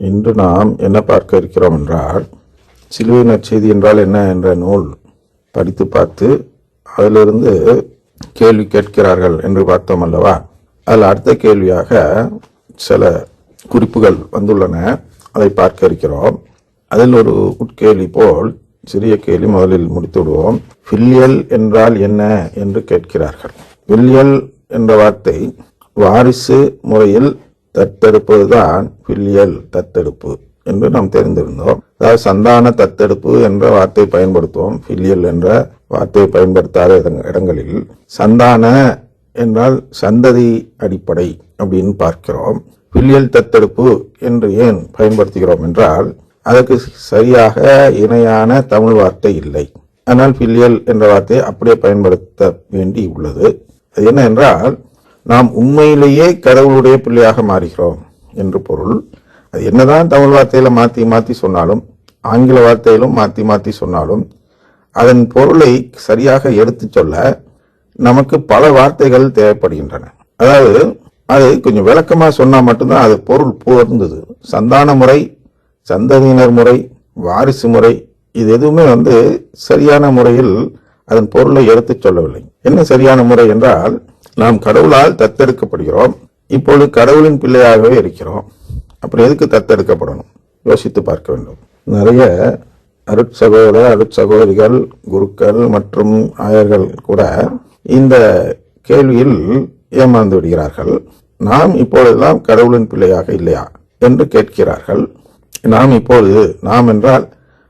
இன்று நாம் என்ன பார்க்க இருக்கிறோம் என்றால் சிலுவை நற்செய்தி என்றால் என்ன என்ற நூல் படித்து பார்த்து அதிலிருந்து கேள்வி கேட்கிறார்கள் என்று பார்த்தோம் அல்லவா? அதில் அடுத்த கேள்வியாக சில குறிப்புகள் வந்துள்ளன. அதை பார்க்க இருக்கிறோம். அதில் ஒரு உட்கேள்வி போல் சிறிய கேள்வி முதலில் முடித்து விடுவோம் வில்லியல் என்றால் என்ன என்று கேட்கிறார்கள். வில்லியல் என்ற வார்த்தை வாரிசு முறையில் தத்தெடுப்பதுதான் ஃபில்லியல் தத்தெடுப்பு என்று நாம் தெரிந்திருந்தோம். அதாவது சந்தான தத்தெடுப்பு என்ற வார்த்தை பயன்படுத்துவோம். பில்லியல் என்ற வார்த்தையை பயன்படுத்தாத இடங்களில். சந்தான என்றால் சந்ததி அடிப்படை அப்படின்னு பார்க்கிறோம். ஃபில்லியல் தத்தெடுப்பு என்று ஏன் பயன்படுத்துகிறோம் என்றால் அதற்கு சரியாக இணையான தமிழ் வார்த்தை இல்லை. ஆனால் ஃபில்லியல் என்ற வார்த்தையை அப்படியே பயன்படுத்த வேண்டி உள்ளது. அது என்ன என்றால் நாம் உண்மையிலேயே கடவுளுடைய பிள்ளையாக மாறுகிறோம் என்று பொருள். அது என்னதான் தமிழ் வார்த்தையில மாத்தி மாத்தி சொன்னாலும் ஆங்கில வார்த்தையிலும் மாத்தி மாத்தி சொன்னாலும் அதன் பொருளை சரியாக எடுத்துச் சொல்ல நமக்கு பல வார்த்தைகள் தேவைப்படுகின்றன. அதாவது அது கொஞ்சம் விளக்கமா சொன்னா மட்டும்தான் அது பொருள் பொருந்தது சந்தான முறை சந்ததியினர் முறை வாரிசு முறை இது எதுவுமே வந்து சரியான முறையில் அதன் பொருளை எடுத்துச் சொல்லவில்லை. என்ன சரியான முறை என்றால் நாம் கடவுளால் தத்தெடுக்கப்படுகிறோம். இப்பொழுது கடவுளின் பிள்ளையாகவே இருக்கிறோம். அப்புறம் எதுக்கு தத்தெடுக்கப்படணும்? யோசித்து பார்க்க வேண்டும். நிறைய அருட்சகோதர அருட்சகோதரிகள் குருக்கள் மற்றும் ஆயர்கள் கூட இந்த கேள்வியில் ஏமாந்து விடுகிறார்கள். நாம் இப்பொழுதெல்லாம் கடவுளின் பிள்ளையாக இல்லையா என்று கேட்கிறார்கள். நாம் இப்பொழுது நாம் என்றால்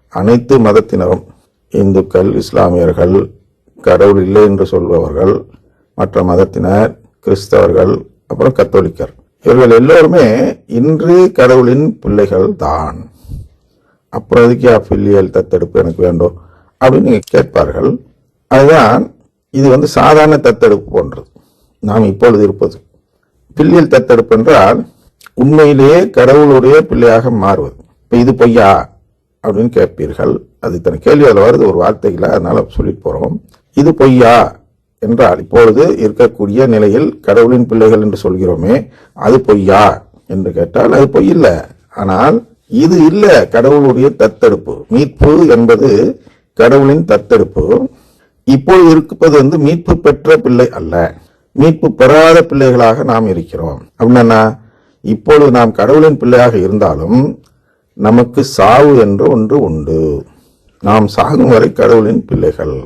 அனைத்து மதத்தினரும் இந்துக்கள் இஸ்லாமியர்கள் கடவுள் இல்லை என்று சொல்பவர்கள் மற்ற மதத்தினர் கிறிஸ்தவர்கள் அப்புறம் கத்தோலிக்கர். இவர்கள் எல்லோருமே இன்று கடவுளின் பிள்ளைகள் தான் அப்புறம் அதுக்கே அஃபில்லியல் தத்தெடுப்பு எனக்கு வேண்டும் அப்படின்னு நீங்கள் கேட்பார்கள். அதுதான் இது வந்து சாதாரண தத்தெடுப்பு போன்றது. நாம் இப்பொழுது இருப்பது. பிள்ளையில் தத்தெடுப்பு என்றால் உண்மையிலேயே கடவுளுடைய பிள்ளையாக மாறுவது. இப்போ இது பொய்யா? அப்படின்னு கேட்பீர்கள். அது இத்தனை கேள்வி அதில் வருது ஒரு வார்த்தைகளை அதனால் சொல்லிட்டு போகிறோம் இது பொய்யா? என்றால் இப்பொழுது இருக்கக்கூடிய நிலையில் கடவுளின் பிள்ளைகள் என்று சொல்கிறோமே அது பொய்யா என்று கேட்டால் அது பொய் இல்லை. ஆனால் இது இல்லை கடவுளுடைய தத்தெடுப்பு. மீட்பு என்பது கடவுளின் தத்தெடுப்பு. இப்பொழுது இருப்பது வந்து மீட்பு பெற்ற பிள்ளை அல்ல. மீட்பு பெறாத பிள்ளைகளாக நாம் இருக்கிறோம். அப்படின்னா இப்பொழுது நாம் கடவுளின் பிள்ளையாக இருந்தாலும் நமக்கு சாவு என்று ஒன்று உண்டு. நாம் சாகும் வரை கடவுளின் பிள்ளைகள்.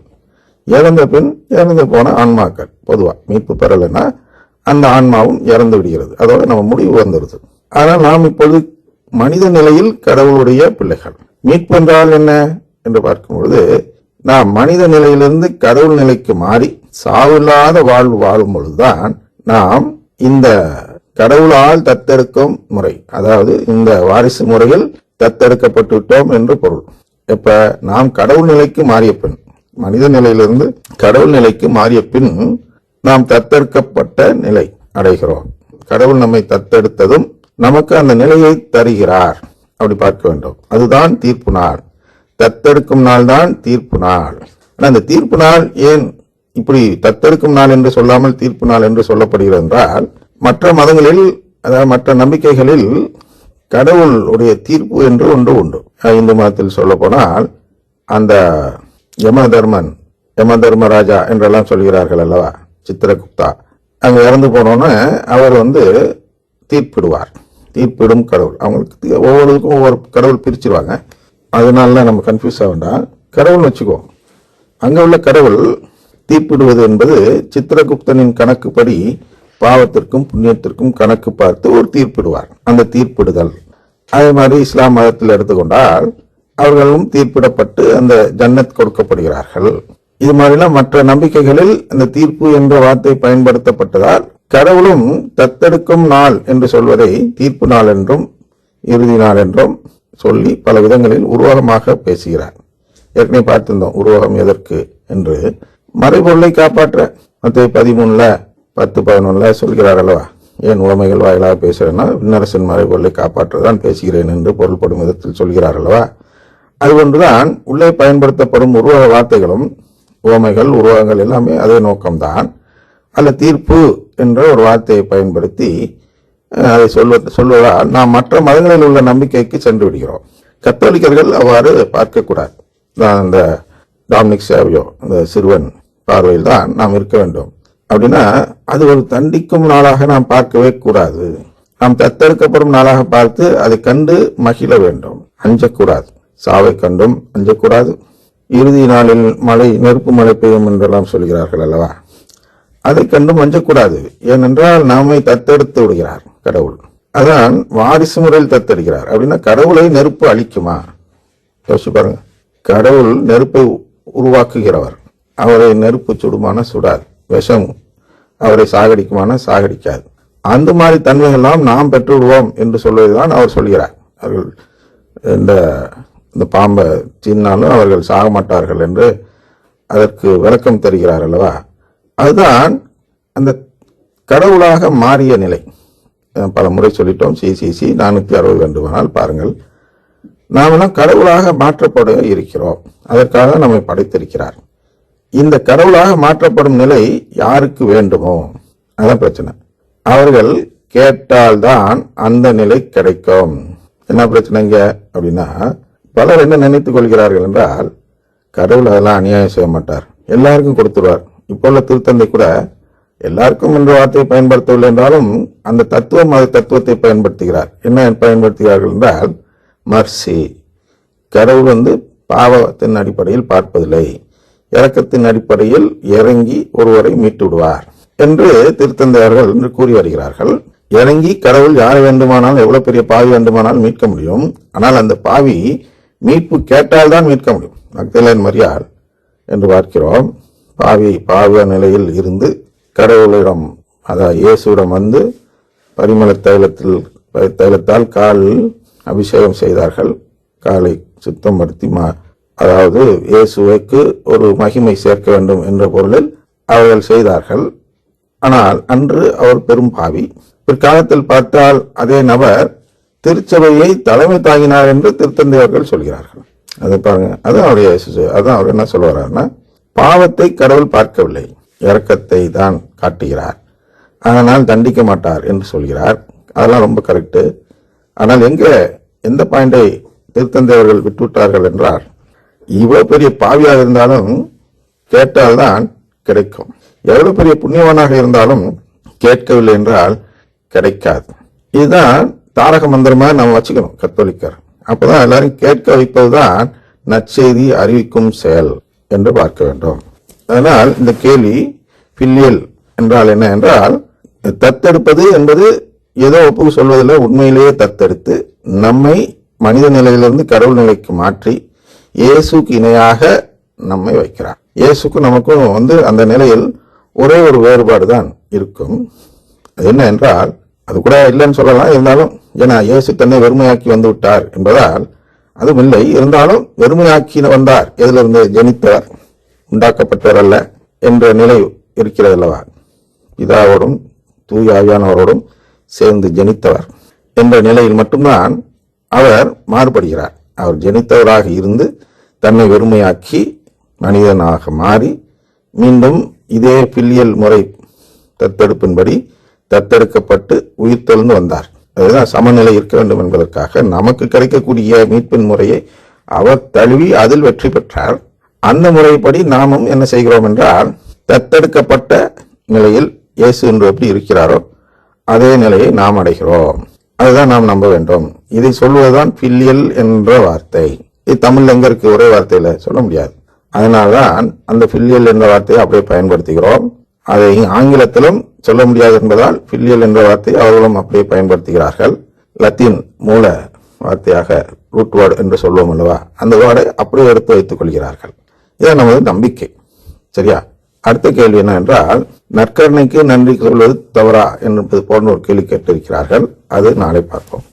இறந்த பின் இறந்து போன ஆன்மாக்கள். பொதுவாக மீட்பு பெறலைன்னா அந்த ஆன்மாவும் இறந்து விடுகிறது. அதோட நம்ம முடிவு வந்துடுது ஆனால் நாம் இப்பொழுது மனித நிலையில் கடவுளுடைய பிள்ளைகள். மீட்பு என்றால் என்ன என்று பார்க்கும்பொழுது நாம் மனித நிலையிலிருந்து கடவுள் நிலைக்கு மாறி சாவில்லாத வாழ்வு வாழும் பொழுதுதான் நாம் இந்த கடவுளால் தத்தெடுக்கும் முறை அதாவது இந்த வாரிசு முறையில் தத்தெடுக்கப்பட்டு விட்டோம் என்று பொருள். இப்ப நாம் கடவுள் நிலைக்கு மாறிய பெண் மனித நிலையிலிருந்து கடவுள் நிலைக்கு மாறிய பின் நாம் தத்தெடுக்கப்பட்ட நிலை அடைகிறோம். கடவுள் நம்மை தத்தெடுத்ததும் நமக்கு அந்த நிலையை தருகிறார். அப்படி பார்க்க வேண்டும். அதுதான் தீர்ப்பு நாள். தத்தெடுக்கும் நாள் தான் தீர்ப்பு நாள். ஆனால் அந்த தீர்ப்பு நாள் ஏன் இப்படி தத்தெடுக்கும் நாள் என்று சொல்லாமல் தீர்ப்பு நாள் என்று சொல்லப்படுகிறது என்றால் மற்ற மதங்களில் அதாவது மற்ற நம்பிக்கைகளில் கடவுளுடைய தீர்ப்பு என்று ஒன்று உண்டு. இந்து மதத்தில் சொல்ல போனால் அந்த யம தர்மன் யம தர்மராஜா என்றெல்லாம் சொல்கிறார்கள் அல்லவா? சித்திரகுப்தா. அங்கே இறந்து போனோன்னு அவர் வந்து தீர்ப்பிடுவார். தீர்ப்பிடும் கடவுள். அவங்களுக்கு ஒவ்வொருக்கும் ஒவ்வொரு கடவுள் பிரிச்சிருவாங்க. அதனால நம்ம கன்ஃபியூஸ் ஆக வேண்டாம். கடவுள்னு வச்சுக்கோ. அங்கே உள்ள கடவுள் தீர்ப்பிடுவது என்பது சித்திரகுப்தனின் கணக்குப்படி பாவத்திற்கும் புண்ணியத்திற்கும் கணக்கு பார்த்து ஒரு தீர்ப்பிடுவார். அந்த தீர்ப்பிடுதல். அதே மாதிரி இஸ்லாம் மதத்தில் எடுத்துக்கொண்டால் அவர்களும் தீர்ப்பிடப்பட்டு அந்த ஜன்னத் கொடுக்கப்படுகிறார்கள். இது மாதிரிலாம் மற்ற நம்பிக்கைகளில் அந்த தீர்ப்பு என்ற வார்த்தை பயன்படுத்தப்பட்டதால் கடவுளும் தத்தெடுக்கும் நாள் என்று சொல்வதை தீர்ப்பு நாள் என்றும் இறுதி நாள் என்றும் சொல்லி பல விதங்களில் உருவகமாக பேசுகிறார். ஏற்கனவே பார்த்திருந்தோம் உருவகம் எதற்கு என்று. மறைபொருளை காப்பாற்ற மத்திய பதிமூணுல பத்து பதினொன்னுல சொல்கிறார் அல்லவா? ஏன் உவமைகள் வாயிலாக பேசுகிறேன்னா விண்ணரசன் மறைபொருளை காப்பாற்றதான் பேசுகிறேன் என்று பொருள்படும் விதத்தில் சொல்கிறார் அல்லவா? அது உள்ளே பயன்படுத்தப்படும் உருவக வார்த்தைகளும் உவமைகள் உருவகங்கள் எல்லாமே அதே நோக்கம்தான். அல்ல தீர்ப்பு என்ற ஒரு வார்த்தையை பயன்படுத்தி அதை சொல்வ சொல்வதால் நாம் மற்ற மதங்களில் உள்ள நம்பிக்கைக்கு சென்று விடுகிறோம். கத்தோலிக்கர்கள் அவ்வாறு பார்க்கக்கூடாது. நான் இந்த டாமினிக் சேவியோ இந்த சிறுவன் பார்வையில் தான் நாம் இருக்க வேண்டும். அப்படின்னா அது ஒரு தண்டிக்கும் நாளாக நாம் பார்க்கவே கூடாது. நாம் தத்தெடுக்கப்படும் நாளாக பார்த்து அதை கண்டு மகிழ வேண்டும். அஞ்சக்கூடாது. சாவை கண்டும் அஞ்சக்கூடாது. இறுதி நாளில் மழை நெருப்பு மழை பெய்யும் என்றெல்லாம் சொல்கிறார்கள் அல்லவா? அதை கண்டும் அஞ்சக்கூடாது. ஏனென்றால் நாமை தத்தெடுத்து விடுகிறார் கடவுள். அதான் வாரிசு முறையில் தத்தெடுக்கிறார். அப்படின்னா கடவுளை நெருப்பு அழிக்குமா? யோசிச்சு பாருங்க. கடவுள் நெருப்பை உருவாக்குகிறவர். அவரை நெருப்பு சுடுமான சுடாது. விஷம் அவரை சாகடிக்குமான சாகடிக்காது. அந்த மாதிரி தன்மைகள்லாம் நாம் பெற்று விடுவோம் என்று சொல்வதுதான் அவர் சொல்கிறார். அவர்கள் இந்த இந்த பாம்பை தின்னாலும் அவர்கள் சாக மாட்டார்கள் என்று அதற்கு விளக்கம் தருகிறார் அல்லவா? அதுதான் அந்த கடவுளாக மாறிய நிலை. பல முறை சொல்லிட்டோம் சிசிசி நானூற்றி அறுபது வேண்டுமானால் பாருங்கள். நாமெல்லாம் கடவுளாக மாற்றப்பட இருக்கிறோம். அதற்காக நம்மை படைத்திருக்கிறார். இந்த கடவுளாக மாற்றப்படும் நிலை யாருக்கு வேண்டுமோ? அதான் பிரச்சனை. அவர்கள் கேட்டால்தான் அந்த நிலை கிடைக்கும். என்ன பிரச்சனைங்க அப்படின்னா பலர் என்ன நினைத்துக் கொள்கிறார்கள் என்றால் கடவுள் அதெல்லாம் அநியாயம் செய்ய மாட்டார். எல்லாருக்கும் கொடுத்துருவார். இப்போ உள்ள திருத்தந்தை கூட எல்லாருக்கும் என்ற வார்த்தையை பயன்படுத்தவில்லை என்றாலும் அந்த தத்துவம் அது தத்துவத்தை பயன்படுத்துகிறார். என்ன பயன்படுத்துகிறார்கள் என்றால் மர்சி. கடவுள் வந்து பாவத்தின் அடிப்படையில் பார்ப்பதில்லை. இறக்கத்தின் அடிப்படையில் இறங்கி ஒருவரை மீட்டு விடுவார் என்று திருத்தந்தையர்கள் என்று கூறி வருகிறார்கள். இறங்கி கடவுள் யாரை வேண்டுமானாலும் எவ்வளவு பெரிய பாவி வேண்டுமானாலும் மீட்க முடியும். ஆனால் அந்த பாவி மீட்பு கேட்டால்தான் மீட்க முடியும். மக்தலேன் மரியாள் என்று பார்க்கிறோம். பாவி பாவிய நிலையில் இருந்து கடவுளிடம் அதாவது இயேசுவிடம் வந்து பரிமள தைலத்தில் தைலத்தால் காலில் அபிஷேகம் செய்தார்கள். காலை சுத்தப்படுத்தி மா அதாவது இயேசுவைக்கு ஒரு மகிமை சேர்க்க வேண்டும் என்ற பொருளில் அவர்கள் செய்தார்கள். ஆனால் அன்று அவர் பெரும் பாவி. பிற்காலத்தில் பார்த்தால் அதே நபர் திருச்சபையை தலைமை தாங்கினார் என்று திருத்தந்தையர்கள் சொல்கிறார்கள். அதை பாருங்க அது அவருடைய அதான் அவர் என்ன சொல்லுவார்னா பாவத்தை கடவுள் பார்க்கவில்லை இறக்கத்தை தான் காட்டுகிறார். அதனால் தண்டிக்க மாட்டார் என்று சொல்கிறார். அதெல்லாம் ரொம்ப கரெக்டு ஆனால் எங்கே எந்த பாயிண்டை திருத்தந்தையர்கள் விட்டுவிட்டார்கள் என்றால் இவ்வளோ பெரிய பாவியாக இருந்தாலும் கேட்டால்தான் கிடைக்கும். எவ்வளோ பெரிய புண்ணியவானாக இருந்தாலும் கேட்கவில்லை என்றால் கிடைக்காது. இதுதான் தாரக மந்திரமா நம்ம வச்சுக்கணும் கத்தோலிக்கர். அப்பதான் எல்லாரும் கேட்க வைப்பதுதான் நற்செய்தி அறிவிக்கும் செயல் என்று பார்க்க வேண்டும். அதனால் இந்த கேள்வி பில்லியல் என்றால் என்ன என்றால் தத்தெடுப்பது என்பது ஏதோ ஒப்புக்கு சொல்வதில்லை உண்மையிலேயே தத்தெடுத்து நம்மை மனித நிலையிலிருந்து கடவுள் நிலைக்கு மாற்றி இயேசுக்கு இணையாக நம்மை வைக்கிறார். இயேசுக்கும் நமக்கும் வந்து அந்த நிலையில் ஒரே ஒரு வேறுபாடு தான் இருக்கும். அது என்ன என்றால் அது கூட இல்லைன்னு சொல்லலாம். இருந்தாலும் ஏன்னா இயேசு தன்னை வெறுமையாக்கி வந்து விட்டார் என்பதால் அதுவும் இல்லை. இருந்தாலும் வெறுமையாக்கி வந்தார். எதிலிருந்து ஜனித்தவர் உண்டாக்கப்பட்டவர் அல்ல என்ற நிலை இருக்கிறது அல்லவா பிதாவோடும் தூயாவியானவரோடும் சேர்ந்து ஜனித்தவர் என்ற நிலையில் மட்டும்தான் அவர் மாறுபடுகிறார். அவர் ஜனித்தவராக இருந்து தன்னை வெறுமையாக்கி மனிதனாக மாறி மீண்டும் இதே பில்லியல் முறை தத்தெடுப்பின்படி தத்தெடுக்கப்பட்டு உயிர்த்தெழுந்து வந்தார். அதுதான் சமநிலை இருக்க வேண்டும் என்பதற்காக நமக்கு கிடைக்கக்கூடிய மீட்பின் முறையை அவர் தழுவி அதில் வெற்றி பெற்றார். அந்த முறைப்படி நாமும் என்ன செய்கிறோம் என்றால் தத்தெடுக்கப்பட்ட நிலையில் இயேசு என்று எப்படி இருக்கிறாரோ அதே நிலையை நாம் அடைகிறோம். அதுதான் நாம் நம்ப வேண்டும். இதை சொல்வதுதான் பில்லியல் என்ற வார்த்தை. இது தமிழ் எங்க இருக்கு ஒரே வார்த்தையில சொல்ல முடியாது. அதனால்தான் அந்த பில்லியல் என்ற வார்த்தையை அப்படியே பயன்படுத்துகிறோம். அதை ஆங்கிலத்திலும் சொல்ல முடியாது என்பதால் பில்லியல் என்ற வார்த்தை அவர்களும் அப்படியே பயன்படுத்துகிறார்கள். லத்தீன் மூல வார்த்தையாக ரூட் வேர்டு என்று சொல்லுவோம் அல்லவா? அந்த வேர்டை அப்படியே எடுத்து வைத்துக் கொள்கிறார்கள். இதான் நமது நம்பிக்கை. சரியா? அடுத்த கேள்வி என்ன என்றால் நன்றி சொல்வது தவறா என்பது போன்ற ஒரு கேள்வி கேட்டிருக்கிறார்கள். அது நாளை பார்ப்போம்.